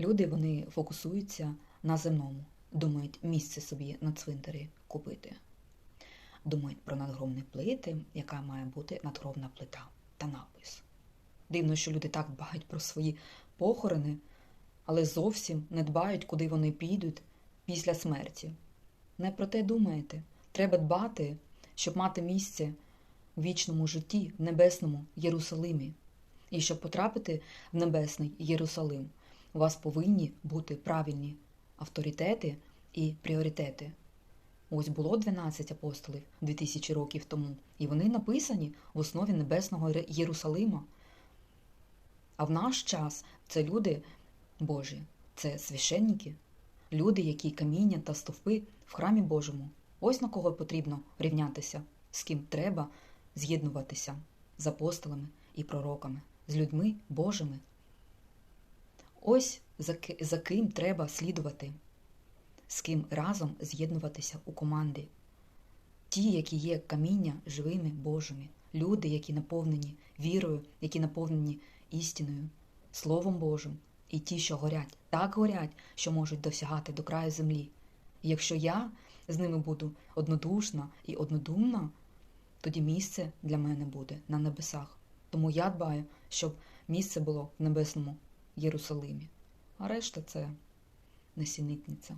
Люди вони фокусуються на земному, думають місце собі на цвинтарі купити. Думають про надгробні плити, яка має бути надгробна плита та напис. Дивно, що люди так дбають про свої похорони, але зовсім не дбають, куди вони підуть після смерті. Не про те думаєте. Треба дбати, щоб мати місце у вічному житті, в небесному Єрусалимі. І щоб потрапити в небесний Єрусалим, у вас повинні бути правильні авторитети і пріоритети. Ось було 12 апостолів 2000 років тому, і вони написані в основі небесного Єрусалима. А в наш час це люди Божі, це священники, люди, які каміння та стовпи в храмі Божому. Ось на кого потрібно рівнятися, з ким треба з'єднуватися з апостолами і пророками, з людьми Божими. Ось за, ким треба слідувати, з ким разом з'єднуватися у команді. Ті, які є каміння живими Божими, люди, які наповнені вірою, які наповнені істиною, Словом Божим, і ті, що горять, так горять, що можуть досягати до краю землі. І якщо я з ними буду однодушна і однодумна, тоді місце для мене буде на небесах. Тому я дбаю, щоб місце було в небесному Єрусалимі. А решта це несенітниця.